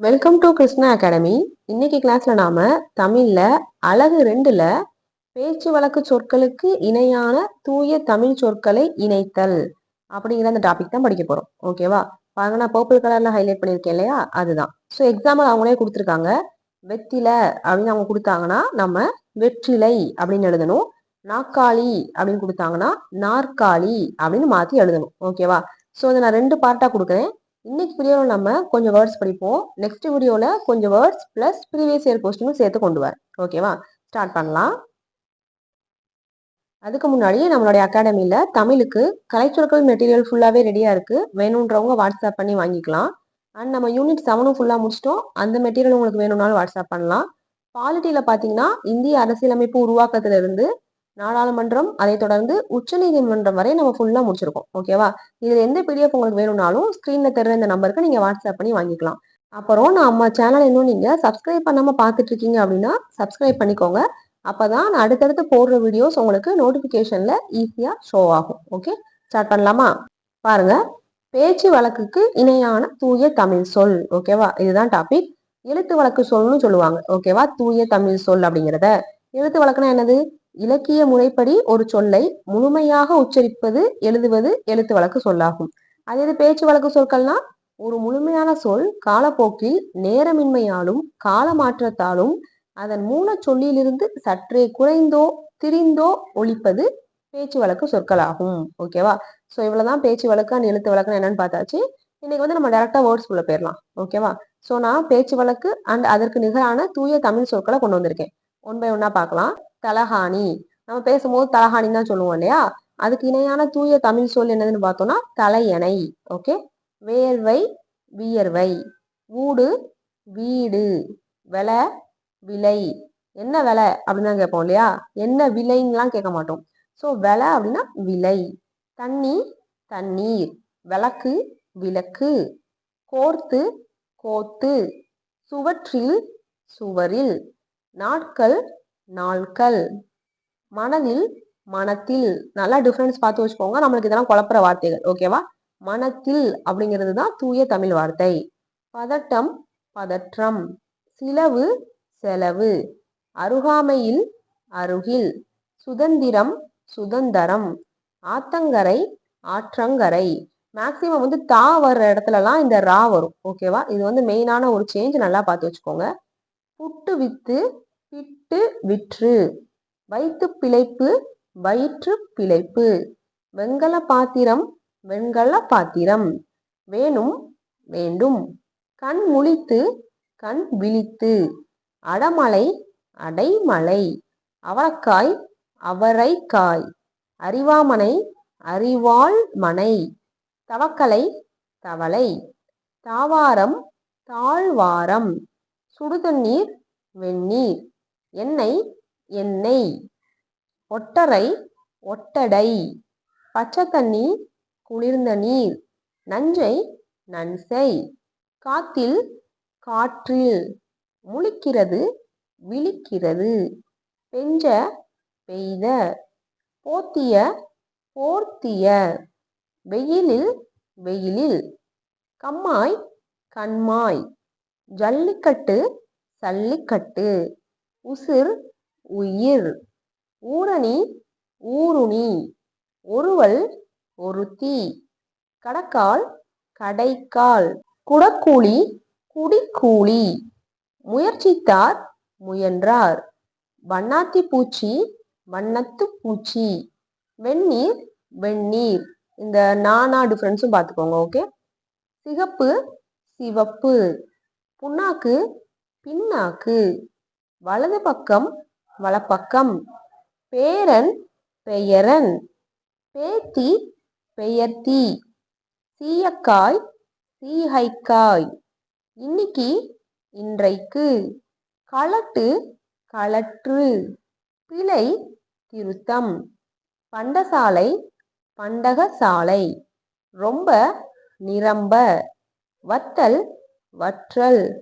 Welcome to Krishna academy இன்னைக்கு கிளாஸ்ல நாம தமிழ்ல அழகு ரெண்டுல பேச்சு வழக்கு சொற்களுக்கு இணையான தூய தமிழ் சொற்களை இணைத்தல் அப்படிங்கிற அந்த டாபிக் தான் படிக்க போறோம். ஓகேவா பாருங்க நான் பர்பிள் கலர்ல ஹைலைட் பண்ணியிருக்கேன் இல்லையா? அதுதான். ஸோ எக்ஸாம்பிள் அவங்களே கொடுத்துருக்காங்க. வெத்தில அப்படின்னு அவங்க கொடுத்தாங்கன்னா நம்ம வெற்றிலை அப்படின்னு எழுதணும். நாற்காலி அப்படின்னு கொடுத்தாங்கன்னா நாற்காலி அப்படின்னு மாத்தி எழுதணும். ஓகேவா ஸோ அதை நான் ரெண்டு பார்ட்டா கொடுக்குறேன். இன்னைக்கு வீடியோவில் நம்ம கொஞ்சம் வேர்ட்ஸ் படிப்போம். நெக்ஸ்ட் வீடியோவில் கொஞ்சம் வேர்ட்ஸ் ப்ளஸ் ப்ரீவியஸ் இயர் கொஸ்டினும் சேர்த்து கொண்டு வர ஓகேவா ஸ்டார்ட் பண்ணலாம். அதுக்கு முன்னாடி நம்மளுடைய அகாடமியில் தமிழுக்கு கலைச்சொற்கள் மெட்டீரியல் ஃபுல்லாகவே ரெடியாக இருக்குது வேணுன்றவங்க வாட்ஸ்அப் பண்ணி வாங்கிக்கலாம். அண்ட் நம்ம யூனிட் செவனும் ஃபுல்லாக முடிச்சிட்டோம். அந்த மெட்டீரியல் உங்களுக்கு வேணும்னாலும் வாட்ஸ்அப் பண்ணலாம். பாலிட்டியில் பார்த்தீங்கன்னா இந்திய அரசியலமைப்பு உருவாக்கத்திலிருந்து நாடாளுமன்றம் அதை தொடர்ந்து உச்சநீதிமன்றம் வரை நம்ம ஃபுல்லாக முடிச்சிருக்கோம். ஓகேவா இதில் எந்த பிடிஎஃப் உங்களுக்கு வேணும்னாலும் ஸ்க்ரீனில் தெரிற இந்த நம்பருக்கு நீங்கள் வாட்ஸ்அப் பண்ணி வாங்கிக்கலாம். அப்புறம் நம்ம சேனல் இன்னும் நீங்கள் சப்ஸ்கிரைப் பண்ணாமல் பார்த்துட்டு இருக்கீங்க அப்படின்னா சப்ஸ்கிரைப் பண்ணிக்கோங்க. அப்போ தான் நான் அடுத்தடுத்து போடுற வீடியோஸ் உங்களுக்கு நோட்டிஃபிகேஷனில் ஈஸியாக ஷோ ஆகும். ஓகே ஸ்டார்ட் பண்ணலாமா? பாருங்க. பேச்சு வழக்குக்கு இணையான தூய தமிழ் சொல். ஓகேவா இதுதான் டாபிக் எழுத்து வழக்கு சொல்னு சொல்லுவாங்க. ஓகேவா தூய தமிழ் சொல் அப்படிங்கிறத. எழுத்து வழக்குனா என்னது? இலக்கிய முறைப்படி ஒரு சொல்லை முழுமையாக உச்சரிப்பது எழுதுவது எழுத்து வழக்கு சொல்லாகும். அதே இது பேச்சு வழக்கு சொற்கள்னா? ஒரு முழுமையான சொல் காலப்போக்கில் நேரமின்மையாலும் கால மாற்றத்தாலும் அதன் மூல சொல்லிலிருந்து சற்றே குறைந்தோ திரிந்தோ ஒழிப்பது பேச்சு வழக்கு சொற்களாகும். ஓகேவா ஸோ இவ்வளவுதான் பேச்சு வழக்கு அண்ட் எழுத்து வழக்கு என்னன்னு பார்த்தாச்சு. இன்னைக்கு வந்து நம்ம டேரக்டா வேர்ட்ஸ் உள்ள போயிடலாம் ஓகேவா ஸோ நான் பேச்சு வழக்கு அண்ட் அதற்கு நிகரான தூய தமிழ் சொற்களை கொண்டு வந்திருக்கேன். ஒன் பை ஒன்னா பார்க்கலாம். தலஹானி நம்ம பேசும்போது தலஹானின்னு தான் சொல்லுவோம் இல்லையா? அதுக்கு இணையான தூய தமிழ் சொல் என்னதுன்னு பார்த்தோம்னா தலையணை. ஓகே? வேர்வை வியர்வை. ஊடு வீடு. விலை விலை. என்ன விலை அப்படின்னு தான் கேட்போம் இல்லையா? என்ன விலைன்னுலாம் கேட்க மாட்டோம். ஸோ விலை அப்படின்னா விலை. தண்ணி தண்ணீர். விளக்கு விளக்கு. கோர்த்து கோத்து. சுவற்றில் சுவரில். நாட்கள் நாட்கள் மனதில் மனத்தில். நல்லா டிஃப்ரென்ஸ் பார்த்து வச்சுக்கோங்க. நம்மளுக்கு இதெல்லாம் குழப்புற வார்த்தைகள். ஓகேவா மனத்தில் அப்படிங்கிறது தான் தூய தமிழ் வார்த்தை. பதட்டம் பதற்றம். சிலவு செலவு. அருகாமையில் அருகில். சுதந்திரம் சுதந்திரம். ஆத்தங்கரை ஆற்றங்கரை. மேக்சிமம் வந்து தா வர்ற இடத்துலலாம் இந்த ரா வரும். ஓகேவா இது வந்து மெயினான ஒரு சேஞ்ச் நல்லா பார்த்து வச்சுக்கோங்க. புட்டு வித்து பிட்டு விற்று. வைத்து பிழைப்பு வயிற்று பிழைப்பு. வெங்கல பாத்திரம் வெண்கல பாத்திரம். வேணும் வேண்டும். கண் முழித்து கண் விழித்து. அடமலை அடைமலை. அவரக்காய் அவரைக்காய். அறிவாமனை அறிவாள் மனை தவக்கலை தவளை. தாவாரம் தாழ்வாரம். சுடுதண்ணீர் வெந்நீர். எண்ணெய் எண்ணெய் ஒட்டரை ஒட்டடை. பச்சை தண்ணி குளிர்ந்த நீர். நஞ்சை நன்சை. காத்தில் காற்றில் முழிக்கிறது விழிக்கிறது. பெஞ்ச பெய்த. போத்திய போர்த்திய. வெயிலில் வெயிலில். கம்மாய் கண்மாய். ஜல்லிக்கட்டு சல்லிக்கட்டு. உசிர் உயிர். ஊரணி ஊருணி. ஒருவல் ஒருத்தி. கடக்கால் கடைக்கால். குடக்கூலி குடிக்கூலி. முயற்சித்தார் முயன்றார். வண்ணாத்தி பூச்சி வண்ணத்து பூச்சி. வெந்நீர் வெந்நீர். இந்த நானா டிஃப்ரென்ஸும் பார்த்துக்கோங்க ஓகே சிகப்பு சிவப்பு. புண்ணாக்கு பின்னாக்கு. வலது பக்கம் வலப்பக்கம். பேரன் பெயரன். பேத்தி பெயர்த்தி. சீயக்காய் சீஹைக்காய். இன்னைக்கு இன்றைக்கு. களட்டு களற்று. பிழை திருத்தம். பண்டசாலை பண்டகசாலை. ரொம்ப நிரம்ப. வத்தல் வற்றல்.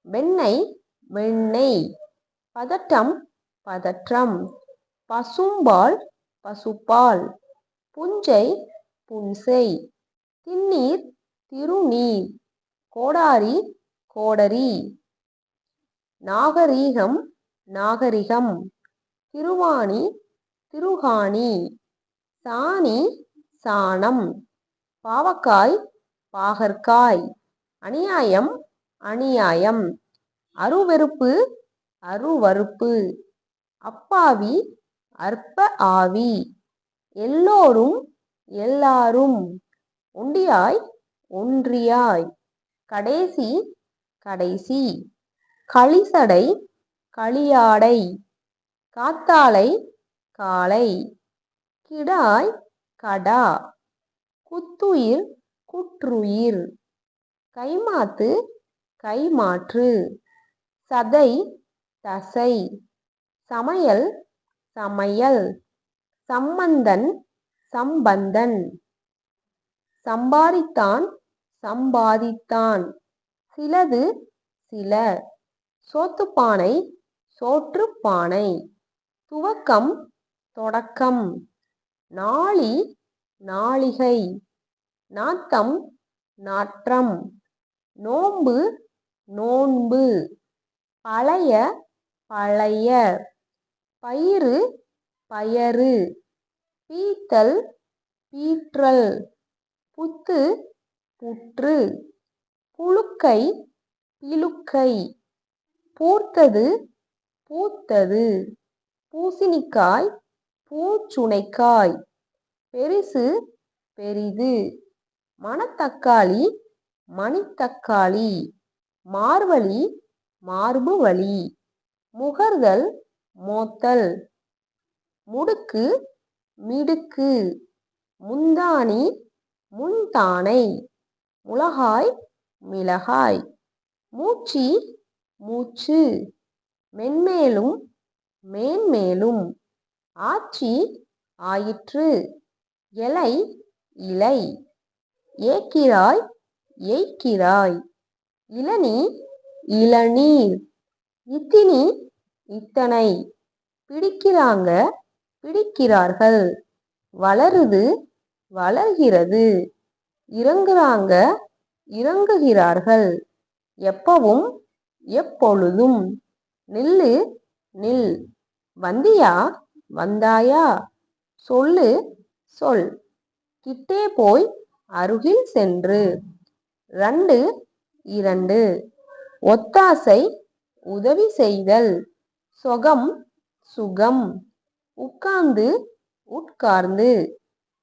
வெண்ணெய் வெண்ணெய். பதட்டம் பதற்றம். பசும்பால் பசுப்பால். புஞ்சை புன்சை திண்ணீர் திருநீர். கோடாரி கோடரி. நாகரீகம் நாகரிகம். திருவாணி திருகாணி. சாணி சாணம். பாவக்காய் பாகற்காய். அநியாயம் அநியாயம். அருவெறுப்பு அருவறுப்பு அப்பாவி அற்ப ஆவி. எல்லோரும் எல்லாரும். ஒண்டியாய் ஒன்றியாய். கடைசி கடைசி. களிசடை களியாடை. காத்தாலை காலை கிடாய் கடா. குத்துயிர் குற்றுயிர். கைமாத்து கைமாற்று. சதை தசை. சமையல் சமையல். சம்பந்தன் சம்பந்தன். சம்பாதித்தான் சம்பாதித்தான். சிலது சில. சோத்துப்பானை சோற்றுப்பானை. துவக்கம் தொடக்கம். நாளி நாளிகை. நாத்தம் நாற்றம். நோன்பு நோன்பு. பழைய பழைய. பயிறு பயறு. பீத்தல் பீற்றல். புத்து புற்று. புழுக்கை பிழுக்கை பூர்த்தது பூத்தது. பூசணிக்காய் பூச்சுனைக்காய். பெரிசு பெரிது. மணத்தக்காளி மணித்தக்காளி. மார்வழி மார்பு வழி முகர்தல் மோத்தல். முடுக்கு மிடுக்கு. முந்தானி முந்தானை. முளகாய் மிளகாய். மூச்சி மூச்சு. மென்மேலும் மேன்மேலும். ஆச்சி ஆயிற்று. எலை இலை. ஏக்கிறாய் ஏய்க்கிறாய். இளநீ இளநீர். இத்தினி இத்தனை பிடிக்கிறாங்க பிடிக்கிறார்கள். வளருது வளர்கிறது. இறங்குறாங்க இறங்குகிறார்கள். எப்பவும் எப்பொழுதும். நில்லு நில். வந்தியா வந்தாயா? சொல்லு சொல். கிட்டே போய் அருகில் சென்று. ரெண்டு இரண்டு. ஒத்தாசை உதவி செய்தல். சொகம் சுகம். உட்கார்ந்து உட்கார்ந்து.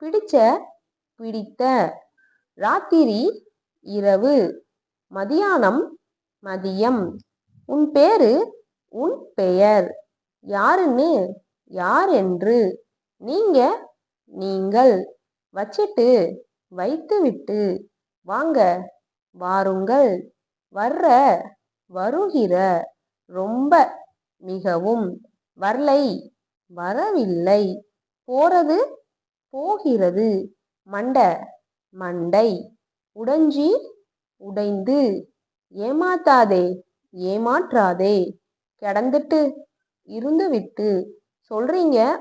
பிடிச்ச பிடித்த. ராத்திரி இரவு. மதியானம் மதியம். உன் பேரு உன் பெயர். யாருன்னு யார் என்று நீங்க நீங்கள். வச்சிட்டு வைத்துவிட்டு. வாங்க வாருங்கள். வர்ற வருகிற. ரொம்ப மிகவும் வரலை வரவில்லை. போறது போகிறது. மண்ட மண்டை உடைஞ்சி உடைந்து ஏமாத்தாதே ஏமாற்றாதே. கிடந்துட்டு இருந்துவிட்டு சொல்றீங்க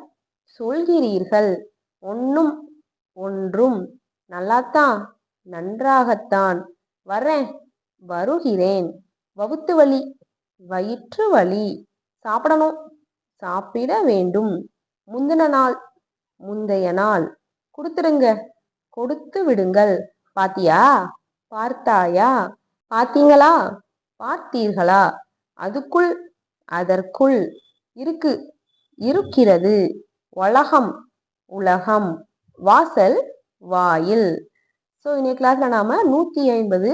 சொல்கிறீர்கள். ஒன்றும் ஒன்றும் நல்லாத்தான் நன்றாகத்தான். வரேன் வருகிறேன். வகுத்து வலி வயிற்று வலி. சாப்பிடணும். சாப்பிட வேண்டும். முந்தின நாள் முந்தைய நாள். கொடுத்துருங்க. கொடுத்து விடுங்கள். பாத்தியா? பார்த்தாயா? பார்த்தீங்களா? பார்த்தீர்களா? அதுக்குள் அதற்குள் இருக்கு. இருக்கிறது. உலகம் உலகம். வாசல் வாயில். ஸோ இன்னைக்கு கிளாஸில் நாம் நூற்றி ஐம்பது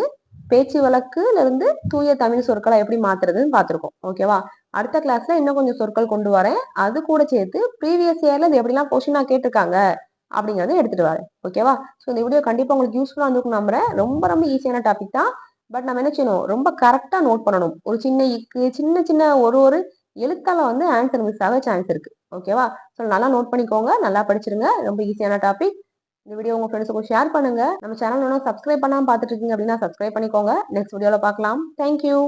பேச்சு வழக்குல இருந்து தூய தமிழ் சொற்களை எப்படி மாத்துறதுன்னு பார்த்துருக்கோம். ஓகேவா அடுத்த கிளாஸ்ல இன்னும் கொஞ்சம் சொற்கள் கொண்டு வரேன். அது கூட சேர்த்து ப்ரீவியஸ் இயர்ல இது எப்படிலாம் கொஸ்டினா கேட்டிருக்காங்க அப்படிங்கறத எடுத்துட்டு வரேன். ஓகேவா ஸோ இந்த வீடியோ கண்டிப்பா உங்களுக்கு யூஸ்ஃபுல்லா இருந்துக்கும் நம்புறேன். ரொம்ப ரொம்ப ஈஸியான டாபிக் தான். பட் நம்ம என்ன செய்யணும்? ரொம்ப கரெக்டா நோட் பண்ணணும். ஒரு சின்ன இக்கு சின்ன சின்ன ஒரு ஒரு எழுத்தால வந்து ஆன்சர் மிஸ் ஆக சான்ஸ் இருக்கு. ஓகேவா ஸோ நல்லா நோட் பண்ணிக்கோங்க. நல்லா படிச்சிருங்க. ரொம்ப ஈஸியான டாபிக் இந்த வீடியோ உங்க ஃப்ரெண்ட்ஸுக்கும் ஷேர் பண்ணுங்க. நம்ம சேனல் ஒன்றும் சப்ஸ்கிரைப் பண்ணாமல் பார்த்துட்டு இருக்கீங்க அப்படின்னா சப்ஸ்கிரைப் பண்ணிக்கோங்க. நெக்ஸ்ட் வீடியோவில் பார்க்கலாம். தேங்க்யூ